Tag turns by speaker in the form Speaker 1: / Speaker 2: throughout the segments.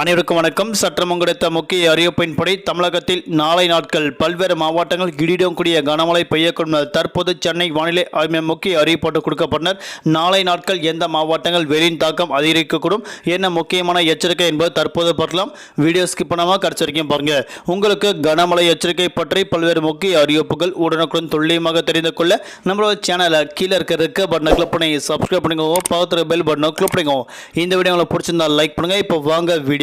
Speaker 1: அனைவருக்கும் வணக்கம். சற்று முங்கெடுத்த முக்கிய அறிவிப்பின்படி தமிழகத்தில் நாளை நாட்கள் பல்வேறு மாவட்டங்கள் இடியுடன் கூடிய கனமழை பெய்யக்கூடும் தற்போது சென்னை வானிலை ஆய்வு முக்கிய அறிவிப்போட்டு கொடுக்கப்பட்டனர். நாளை நாட்கள் எந்த மாவட்டங்கள் வெளியின் தாக்கம் அதிகரிக்கக்கூடும் என்ன முக்கியமான எச்சரிக்கை என்பது தற்போது பார்க்கலாம். வீடியோ ஸ்கிப் பண்ணாமல் கடைசி வரைக்கும் பாருங்க. உங்களுக்கு கனமழை எச்சரிக்கை பற்றி பல்வேறு முக்கிய அறிவிப்புகள் உடனுக்குடன் துல்லியமாக தெரிந்து கொள்ள நம்மளோட சேனலை கீழே இருக்க இருக்க பட்டனை கிளிக் பண்ணி சப்ஸ்கிரைப் பண்ணிக்கோங்க. பக்கத்தில் பெல் பட்டனை கிளிக் பண்ணிக்கோங்க. இந்த வீடியோ உங்களுக்கு பிடிச்சிருந்தா லைக் பண்ணுங்கள் இப்போ வாங்க வீடியோ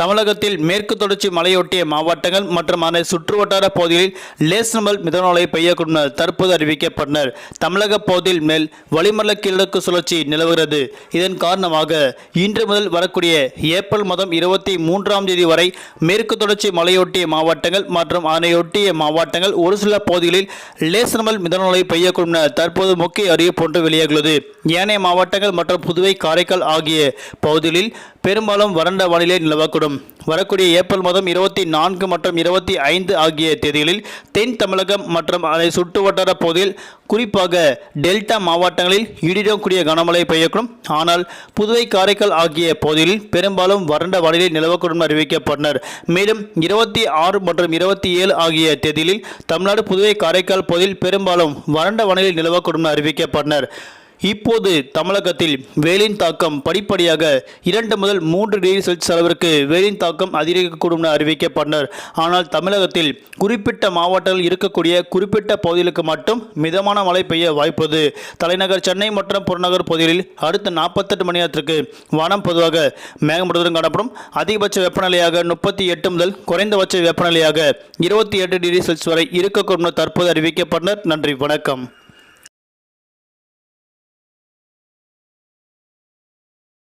Speaker 1: தமிழகத்தில் மேற்கு தொடர்ச்சி மலையொட்டிய மாவட்டங்கள் மற்றும் அதனை சுற்றுவட்டார பகுதிகளில் லேஸ் முதல் மிதமலை பெய்யக்கூடும் தற்போது அறிவிக்கப்பட்டனர். தமிழக பகுதியில் மேல் வளிமல கிழக்கு சுழற்சி நிலவுகிறது. இதன் காரணமாக இன்று முதல் வரக்கூடிய ஏப்ரல் மாதம் இருபத்தி மூன்றாம் தேதி வரை மேற்கு தொடர்ச்சி மலையொட்டிய மாவட்டங்கள் மற்றும் அதனையொட்டிய மாவட்டங்கள் ஒரு சில பகுதிகளில் லேஸ் முதல் மிதமலை பெய்யக்கூடும் தற்போது முக்கிய அறிவிப்பு ஒன்று வெளியாகியுள்ளது. ஏனைய மாவட்டங்கள் மற்றும் புதுவை காரைக்கால் ஆகிய பகுதிகளில் பெரும்பாலும் வறண்ட வானிலை நிலவக்கூடும். வரக்கூடிய ஏப்ரல் மாதம் இருபத்தி நான்கு மற்றும் இருபத்தி ஐந்து ஆகிய தேதிகளில் தென் தமிழகம் மற்றும் அதை சுற்றுவட்டார பகுதியில் குறிப்பாக டெல்டா மாவட்டங்களில் இடிடக்கூடிய கனமழை பெய்யக்கூடும். ஆனால் புதுவை காரைக்கால் ஆகிய பகுதிகளில் பெரும்பாலும் வறண்ட வானிலை நிலவக்கூடும் அறிவிக்கப்பட்டனர். மேலும் இருபத்தி ஆறு மற்றும் இருபத்தி ஏழு ஆகிய தேதிகளில் தமிழ்நாடு புதுவை காரைக்கால் பகுதியில் பெரும்பாலும் வறண்ட வானிலை நிலவக்கூடும் அறிவிக்கப்பட்டனர். இப்போது தமிழகத்தில் வெயிலின் தாக்கம் படிப்படியாக இரண்டு முதல் மூன்று டிகிரி செல்சியஸ் அளவிற்கு வெயிலின் தாக்கம் அதிகரிக்கக்கூடும் என அறிவிக்கப்பட்டனர். ஆனால் தமிழகத்தில் குறிப்பிட்ட மாவட்டங்கள் இருக்கக்கூடிய குறிப்பிட்ட பகுதிகளுக்கு மட்டும் மிதமான மழை பெய்ய வாய்ப்பது தலைநகர் சென்னை மற்றும் புறநகர் பகுதிகளில் அடுத்த நாற்பத்தெட்டு மணி நேரத்திற்கு வானம் பொதுவாக மேகமூட்டத்துடன் காணப்படும். அதிகபட்ச வெப்பநிலையாக முப்பத்தி எட்டு முதல் குறைந்தபட்ச வெப்பநிலையாக இருபத்தி எட்டு டிகிரி செல்சியஸ் வரை இருக்கக்கூடும் என தற்போது அறிவிக்கப்பட்டனர். நன்றி வணக்கம்.